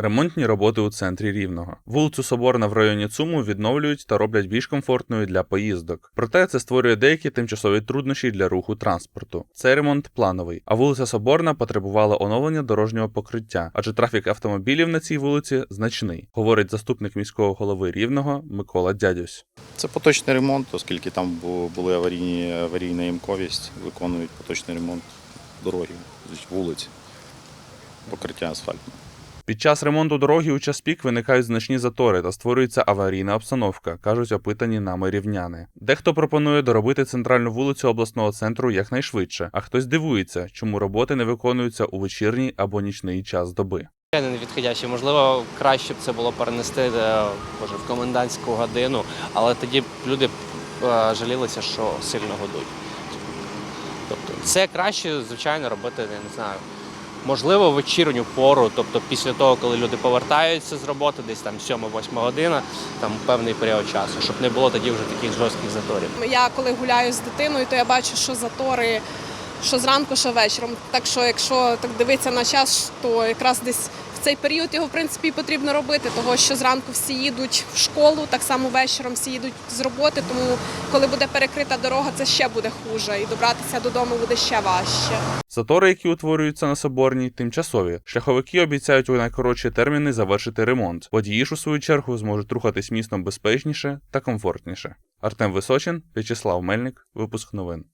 Ремонтні роботи у центрі Рівного. Вулицю Соборна в районі ЦУМу відновлюють та роблять більш комфортною для поїздок. Проте це створює деякі тимчасові труднощі для руху транспорту. Цей ремонт плановий, а вулиця Соборна потребувала оновлення дорожнього покриття, адже трафік автомобілів на цій вулиці значний, говорить заступник міського голови Рівного Микола Дядюсь. Це поточний ремонт, оскільки там були аварійні, аварійна ямковість, виконують поточний ремонт дороги, вулиць, покриття асфальту. Під час ремонту дороги у час пік виникають значні затори та створюється аварійна обстановка, кажуть опитані нами рівняни. Дехто пропонує доробити центральну вулицю обласного центру якнайшвидше, а хтось дивується, чому роботи не виконуються у вечірній або нічний час доби. Звичайно, не відходящий. Можливо, краще б це було перенести е, може, в комендантську годину, але тоді люди е, жалілися, що сильно годують. Тобто, це краще, звичайно, робити, я не знаю. Можливо, вечірню пору, тобто після того, коли люди повертаються з роботи, десь там 7-8 година, там певний період часу, щоб не було тоді вже таких жорстких заторів. Я коли гуляю з дитиною, то я бачу, що затори, що зранку, що вечором. Так що, якщо так дивитися на час, то якраз десь в цей період його в принципі потрібно робити, того що зранку всі їдуть в школу, так само вечором всі їдуть з роботи. Тому коли буде перекрита дорога, це ще буде хуже, і добратися додому буде ще важче. Затори, які утворюються на соборній, тимчасові. Шляховики обіцяють у найкоротші терміни завершити ремонт. Водії ж у свою чергу зможуть рухатись містом безпечніше та комфортніше. Артем Височин, В'ячеслав Мельник, випуск новин.